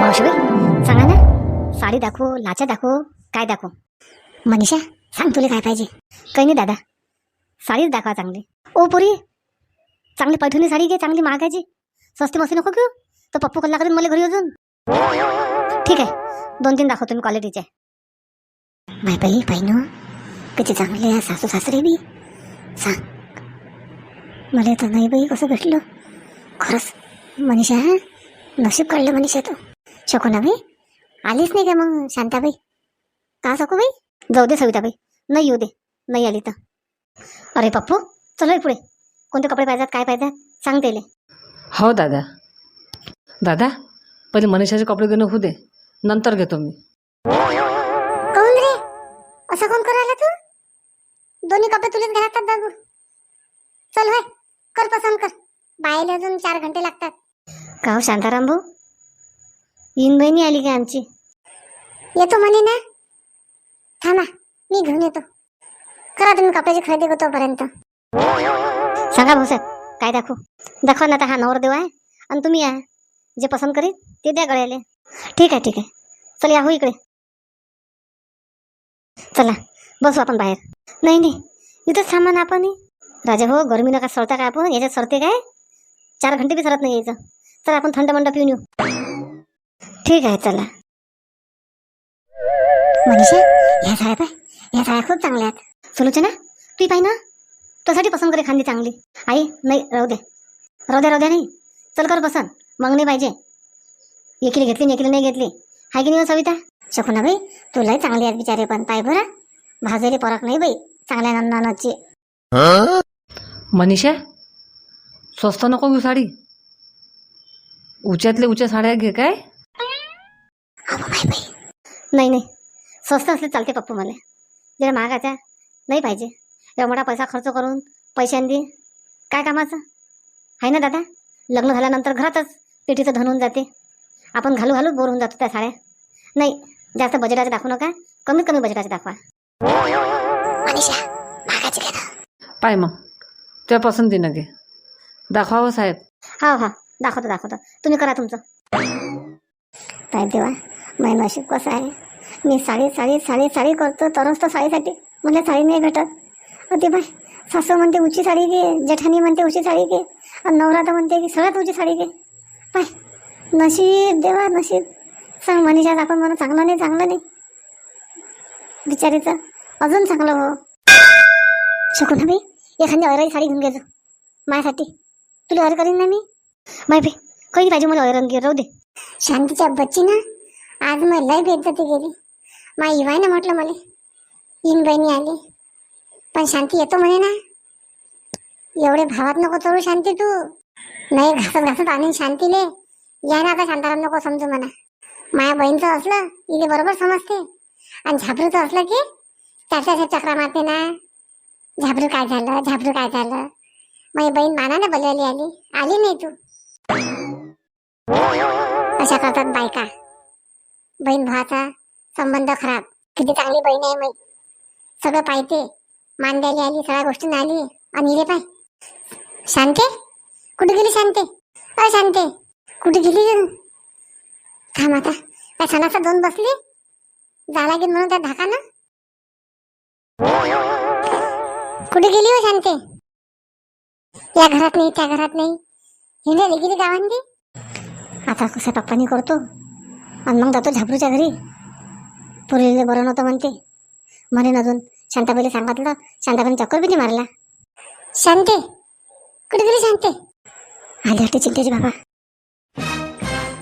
मावशीबाई सांगा ना साडी दाखवू लाचा दाखवू काय दाखवू? मनीषा सांग तुला काय पाहिजे. काही नाही दादा साडीच दाखवा चांगली. ओ पुरी चांगली पैठणी साडी घे चांगली महागाची स्वस्ती मस्ती नको घेऊ तर पप्पू कल्ला करेन मला घरी अजून ठीक आहे दोन तीन दाखव तुम्ही क्वालिटीचे माय पहिली पाहिनं किती चांगले आहे सासू सासरे बी. सांग. मला तर नाही बाई कसं भेटलं. खरंच मनीषा नशीब काढलं मनीषा तू. शकुनाबाई? आलीच नाही का मग शांताबाई? का सकू बाई जाऊ दे सविताबाई. नाही येऊ दे. नाही आली तर. अरे पप्पू चलो पुढे. कोणते कपडे पाहिजेत काय पाहिजेत? सांग त्याले. हो दादा. दादा पहिले मनीषाचे कपडे घेणं होऊ दे. नंतर घेतो मी. कोण रे? असं कोण करायला तू? दोन्ही कपडे तुलेच घरातात बाबू चल होय कर पसंत कर. बायला अजून चार घंटे लागतात. का हो शांताराम भाऊ इन बहिणी आली का आमची? येतो म्हणे ना. थांबा मी घेऊन येतो. करा तुम्ही कपड्याची खरेदी करतो तोपर्यंत. सांगा भाऊसाहेब काय दाखवू? दाखवा ना आता हा नवरदेव आहे आणि तुम्ही या. जे पसंत करीत ते द्या गळ्याले. ठीक आहे ठीक आहे. चल या हो इकडे. चला बसू आपण बाहेर. नाही नाही. इथंच थांबा ना आपण. राजा हो गरमी नका सरता काय आपण? याच्यात सरते काय? चार घंटे बी सरत नाही यायचं चला आपण थंड मंड पिऊन येऊ. ठीक आहे चला. मनीषा ह्या साड्या पाय. ह्या साड्या खूप चांगल्या आहेत. सुलोचना तू पाय ना. तुझ्यासाठी पसंत करे खांदी चांगली. आई नाही राहू दे. राहू दे राहू दे नाही. चल कर पसंत. मग नाही पाहिजे. एकीने घेतली आणि एकीने नाही घेतली. हाय की नाही हो, सविता? शकुना बाई तुलाही चांगली आहेत बिचारे पण. पाय बरं. भाजरी परक नाही बाई. चांगल्या नन्नाची मनीषा स्वस्त नको घेऊ साडी. उच्यातले उच्या साड्या घे काय? नाही. नाही स्वस्त असले चालते पप्पू मला. जरा महागाच्या नाही पाहिजे. एवढा मोठा पैसा खर्च करून पैशांनी काय कामाचं? आहे ना दादा? लग्न झाल्यानंतर घरातच पेटीचं धन होऊन जाते. आपण घालू घालू बोर होऊन जातो त्या साड्या. नाही जास्त बजेटाचे दाखवू नका. कमीत कमी बजेटाचे दाखवा. महागाचे घे पाय मग. तुझ्या पसंतीनं घे. दाखवावं साहेब. हा हा. दाखवतो दाखवतो. तुम्ही करा तुमचं. काय देवा. माझं नशीब कसं आहे? मी साडी साडी साडी साडी करतो तरच तर साडीसाठी. मला साडी नाही भेटत. ते बाय सासू म्हणते उची साडी घे. जेठानी म्हणते उची साडी घे. आणि नवरा तर म्हणते की सगळ्यात उची साडी घे. पाय नशीब देवा नशीब. सांग मनीषा आपण म्हणा चांगलं नाही चांगलं नाही. बिचारीचं अजून चांगलं हो. शकू ना बाई एखादी अराई साडी घेऊन घेतो माझ्यासाठी. तुला अर करीन ना मी? माय भाई काही पाहिजे मला ऐरण घे राहू दे. शांतीच्या बच्ची ना? आज मग लय गेली. मा इवाय ना म्हटलं मला इन बहिणी आली. पण शांती येतो म्हणे ना. एवढे भावात नको चढू शांती तू. नाही घासत घासत आणीन शांतीले. या ना आता शांताराम नको समजू म्हणा माया बहीणचं असलं इले बरोबर समजते. आणि झाबरूचं असलं की त्याच्या चक्रा मारते ना. झाबरू काय झालं झाबरू काय झालं. माझी बहीण मानाने बोलवली आली. आली नाही तू. अशा करतात बायका. बहीण भावाचा संबंध खराब. किती चांगली बहीण आहे माई सगळं पाहिजे मान द्यायला आली सगळ्या गोष्टी आली. आणि इले पाय. शांते? कुठे गेली शांते? अ शांते. कुठे गेली थांब आता. काय सणाचा दोन बसली. झाला की म्हणून त्या धाका ना कुठे गेली हो शांते? या घरात नाही त्या घरात नाही. हिंडे गेली गावांनी? आता कसं पप्पानी करतो? आणि मग जातो झापरूच्या घरी. पुरीला बरं नव्हतं म्हणते. म्हणेन अजून शांताबाईला सांगितलं शांताबाईने चक्कर बी नाही मारला. शांते कुठे गेली शांते? आली वाटते चिंतेची बाबा.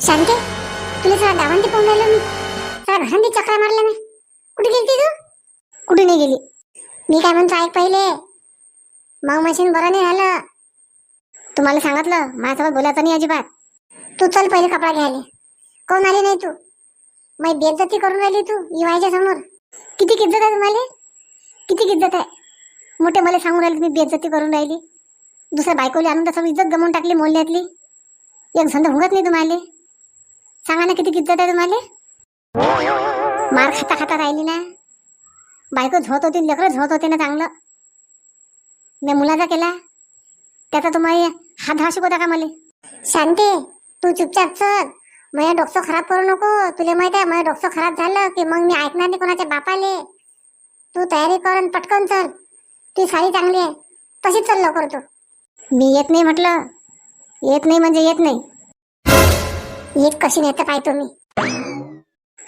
शांते तुला सगळ्या गावांनी पाहून राहिलं मी. सगळ्या घरांनी चक्रा मारल्या मी. कुठे गेली तू? कुठे नाही गेली. मी काय म्हणतो ऐक पहिले. मग मशीन बरं नाही झालं. तुम्हाला सांगितलं माझ्यासोबत बोलायचं नाही अजिबात. तू चल पहिले कपडा घ्यायला. कोण आली नाही तू? माझी बेइज्जती करून राहिली तू युवायच्या समोर. किती इज्जत आहे तुम्हाला? किती इज्जत आहे? मोठे मला सांगून राहिले तुम्ही बेइज्जती करून राहिली. दुसऱ्या बायकोली आणून तसं इज्जत गमवून टाकली मोल्यातली एक झंड हुंगत नाही तुम्हाला. सांगा ना किती इज्जत आहे तुम्हाला? मार खाता खाता राहिली ना. बायको झोत होती लेकरं झोत होते ना चांगलं. मी मुलाचा केला. त्याचा तुम्हाला हात हा शिकवता का मला? शांते तू चुपचाप चल. माझ्या डोकसं खराब करू नको. तुला माहीत आहे माझं डोकसं खराब झालं की मग मी ऐकणार नाही कोणाच्या बापाले. तू तयारी कर आणि पटकन चल. ती साडी चांगली आहे. तशीच चल लवकर तू. मी येत नाही म्हटलं. येत नाही म्हणजे येत नाही. येत कशी नेतं पाय तुम्ही.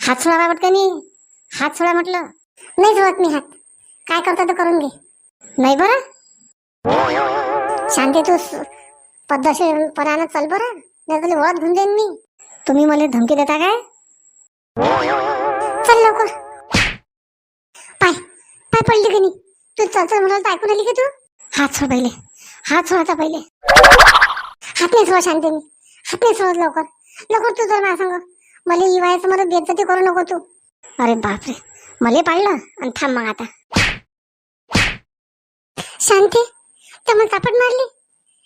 हात सोडा नाही हात सोडा म्हटलं. नाही सोडत मी हात. काय करता तर करून घे. नाही बरं? शांती तू स- पद्धतशीरपणानं चल बरं. नाही तुला ओळख घेऊन देईन मी. तुम्ही मला धमकी देता काय? चल लवकर. पाय पाय पडली की नाही. तू चल चल म्हणाल ऐकून आली की तू? हात सोड पहिले. हात सोडायचा पहिले. हात नाही सोड शांतीने. मी हात नाही सोड लवकर. लवकर तू जर मला सांग मला इवायचं मला बेइज्जती करू नको तू. अरे बापरे. मला पाडलं आणि थांब मग आता. शांती तर मग चापट मारली.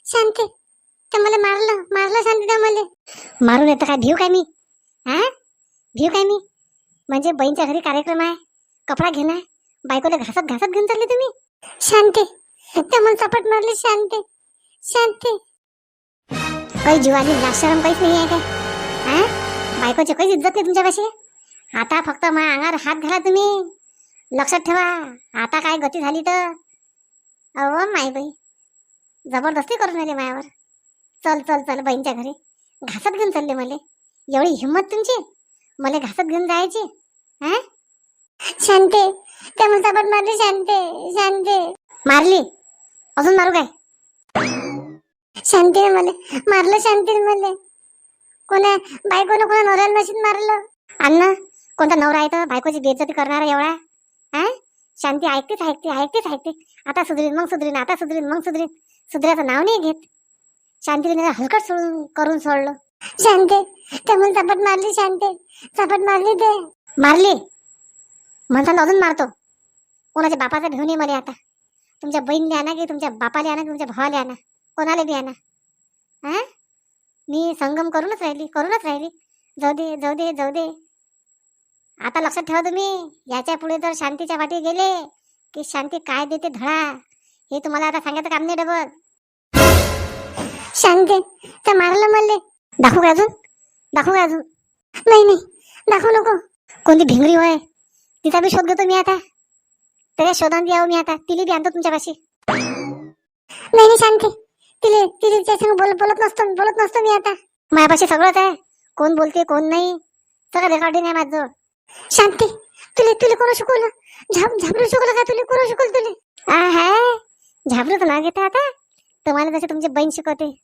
शांती. तर मला मारलं मारलं शांती तर मला मारून येतं काय? भिव काय मी? हा भिव काय मी? म्हणजे बहीणच्या घरी कार्यक्रम आहे कपडा घेणार बायकोला घासत घासत घेऊन चालले तुम्ही? शांती तर मला चपट मारली शांती शांती. काही जीवानी लाशरम काहीच नाही आहे काय? हा बायकोची काहीच इज्जत नाही तुमच्यापाशी? आता फक्त मा अंगावर हात घाला तुम्ही. लक्षात ठेवा आता काय गती झाली तर. अहो माय बाई. जबरदस्ती करून राहिले मायावर. चल चल चल बहीणच्या घरी. घासत घेऊन चालले मले. एवढी हिंमत तुमची? मला घासत घेऊन जायची? हा शांते त्या मुसाबत मारली शांते शांते. मारली? अजून मारू काय? शांतीने मला मारलं शांतीने मला. कोणा बायकोनं कोणा नवऱ्याला नशीन मारलं? अण्णा कोणता नवरा आहे तर बायकोची बेजती करणारा एवढा? हा शांती ऐकतेच ऐकते ऐकतेच ऐकते. आता सुधरीन मग सुधरीन आता सुधरीन मग सुधरीन. सुधऱ्याचं नाव नाही घेत. शांतीने हलकट सोडून करून सोडलं. शांते त्यामुळे चपट मारली शांते. चपट मारली ते. मारली. म्हणता अजून मारतो. कोणाच्या बापाचा घेऊन ये मला आता. तुमच्या बहिणीला आणा की तुमच्या बापाला आणा की तुमच्या भावाला आणा. कोणाला बी आणा. हा मी संगम करूनच राहिली करूनच राहिली. जाऊ दे जाऊ दे जाऊ दे. आता लक्षात ठेवा तुम्ही याच्यापुढे जर शांतीच्या वाटी गेले की शांती काय देते धडा हे तुम्हाला आता सांगायचं काम नाही डबल. शांते तर मारलं मल्ले. दाखवू का अजून? दाखवू का अजून? नाही नाही. दाखवू नको. कोणती भिंगरी होय? तिचा बी शोध घेतो मी आता. त्याच्या शोधात यावं मी आता. तिला बी आणतो तुमच्यापाशी. नाही नाही शांती. तिले तिले त्याच्या बोल बोलत नसतो बोलत नसतो मी आता. माझ्यापाशी सगळंच आहे. कोण बोलते कोण नाही. सगळं रेकॉर्डिंग आहे माझं. शांती तुले तुले कोण शिकवलं? झाब झाबरू शिकवलं का तुले? कोण शिकवलं तुले? आ हाय. तर ना घेता आता. तुम्हाला जसे तुमची बहीण शिकवते.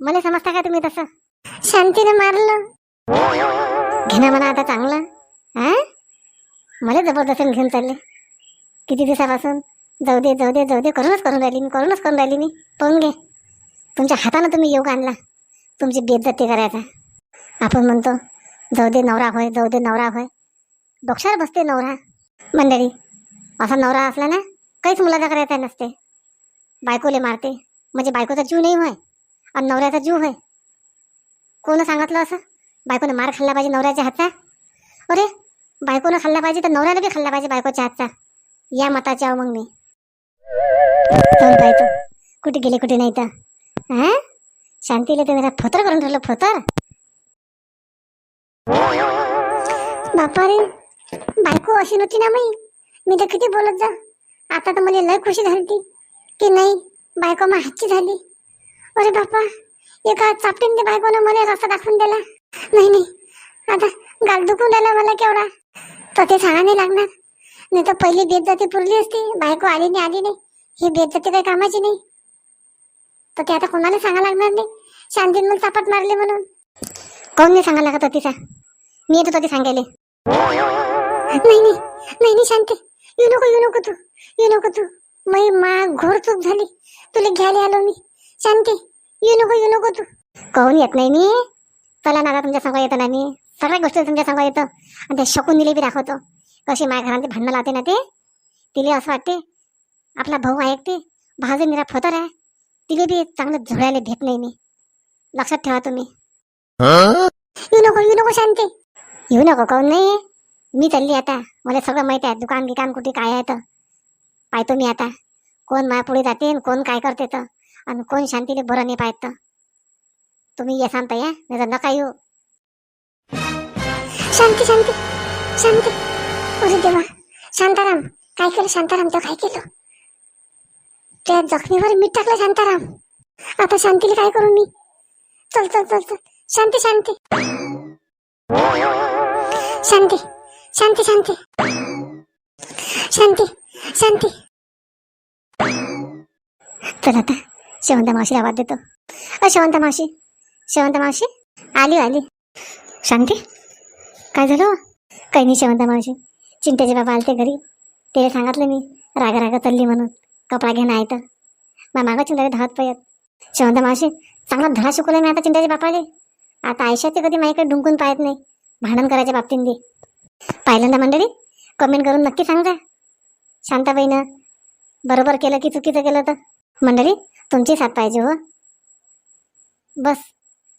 मला समजता का तुम्ही तसं? शांतीने मारलं. घेणं म्हणा आता चांगलं. हा मला जबरदस्तीने घेऊन चालले. किती दिवसापासून? जाऊ दे जाऊ दे जाऊ दे. करूनच करून राहिली मी करूनच करून राहिली मी. पाहून घे. तुमच्या हातानं तुम्ही योग आणला. तुमची बेइज्जती करायचा. आपण म्हणतो जाऊ दे नवरा होय जाऊ दे नवरा होय. डोक्षावर बसते नवरा. मंडळी असा नवरा असला ना काहीच मुलाचा करायचा नसते. बायकोले मारते. म्हणजे बायकोचा जीव नाही होय आणि नवऱ्याचा जीव होय. कोण सांगितलं असं? बायकोनं मार खाल्ला पाहिजे नवऱ्याच्या हातचा? अरे बायकोनं खाल्ला पाहिजे तर नवऱ्याला बी खाल्ला पाहिजे बायकोच्या हातचा. या मताच्या मग मी. कुठे गेले कुठे नाही तर. हा शांतीला ते मला फोतर करून ठेवलं फोतर. बापा रे बायको अशी नव्हती ना मी मी तर किती बोलत जा. आता तर मला लय खुशी झाली ती. की नाही? बायको मा झाली. अरे बापा एका चापटीन बायकोनं मला रस्ता दाखवून दिला. नाही नाही आता गाल दुखून राहिला मला केवढा. तर ते सांगा नाही लागणार. नाही तर पहिली बेदजाती पुरली असती बायको आली नाही आली नाही. ही बेदजाती काही कामाची नाही. तर ते आता कोणाला सांगा लागणार नाही? शांतीन मला चापट मारली म्हणून. कोण नाही सांगा लागत तिचा मी येतो ती सांगायले. नाही नाही नाही नाही शांती. येऊ नको येऊ नको तू. येऊ नको तू. मै मा घोर चूक झाली. तुला घ्यायला आलो मी. शांती येऊ नको येऊ नको तू. कहून येत नाही मी? चला ना तुमच्या सांगा येतो ना मी सगळ्या गोष्टी तुमच्या सांगा येतो. आणि ते शकून दिले बी दाखवतो. कशी माझ्या घरात भांडणं लावते ना ते? तिले असं वाटते आपला भाऊ आहे ते. भाऊ निरा फोतर आहे. तिले बी चांगलं झोडायला भेट नाही मी. लक्षात ठेवा तुम्ही. येऊ नको येऊ नको शांती. येऊ नको काऊन नाही. मी चालली आता. मला सगळं माहिती आहे. दुकान गिकान कुठे काय आहे तर. पाहतो मी आता. कोण मायापुढे जाते आणि कोण काय करते तर? आणि कोण शांतीने बरं नाही पाहत तर? तुम्ही या सांगता या. नाही तर नका येऊ. शांती शांती. शांती. अरे देवा. शांताराम. काय केलं शांताराम? तो काय केलं? त्या जखमीवर मीठ टाकलं शांताराम. आता शांतीला काय करू मी? चल चल चल चल. शांती शांती. शांती. शांती शांती. शांती. शांती. चल आता शेवंता मावशीला आवाज देतो. अ शेवंता मावशी शेवंता मावशी आली हो, आली. शांती? काय झालं हो? काही नाही शेवंता मावशी. चिंट्याचे बाबा आलते घरी. ते सांगितलं मी रागा रागा चालली म्हणून. कपडा घेणं आहे तर. मग मागं चिंट्याच्या धावत पायत. शेवंता मावशी चांगला धडा शिकवला मी आता चिंट्याच्या बापाले. आता आयुष्यात कधी माझ्याकडे डुंकून पाहत नाही. भांडण करायच्या बाबतीत दे पाहिल्यांदा मंडळी कमेंट करून नक्की सांगा. शांताबाईनं बरोबर केलं की चुकीचं केलं तर? मंडळी तुमची साथ पाहिजे हो. बस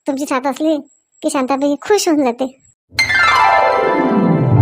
तुमची साथ असली की शांताबाई खुश होऊन जाते.